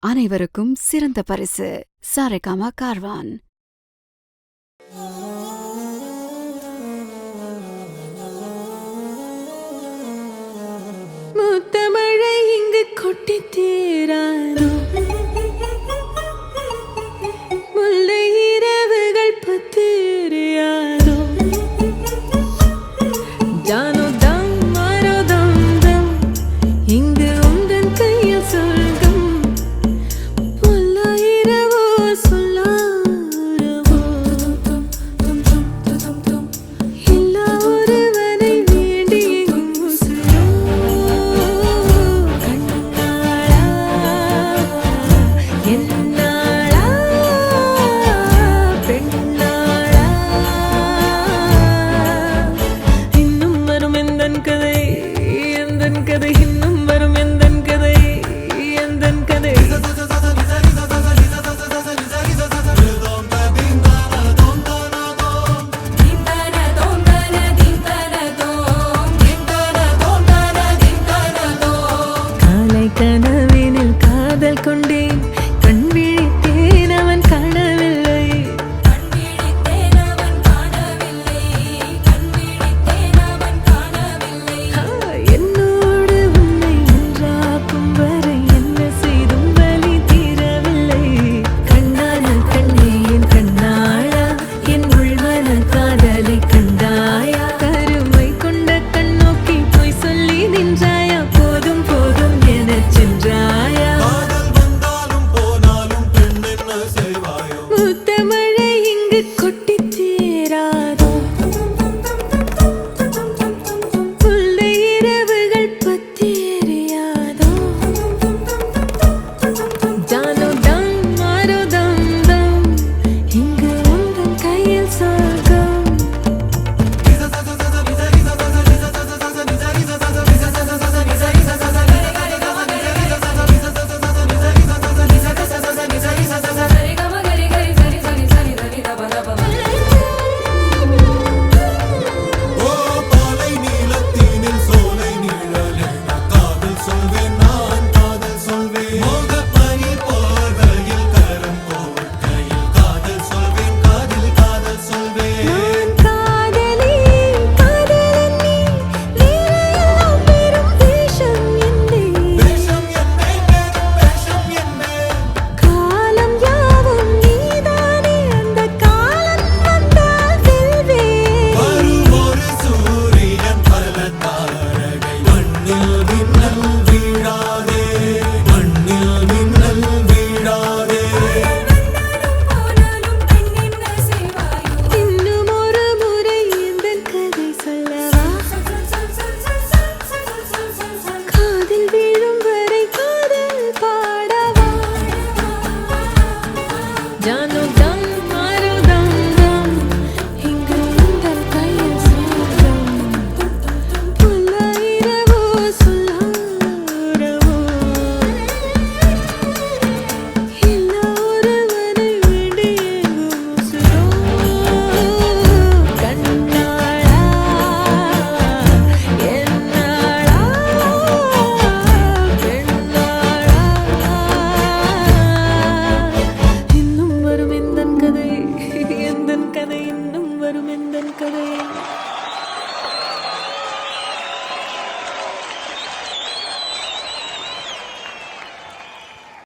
அனைவருக்கும் சிறந்த பரிசு. சாரேகாமா கார்வான். முத்தமழை இங்கு கொட்டி தீரா. name.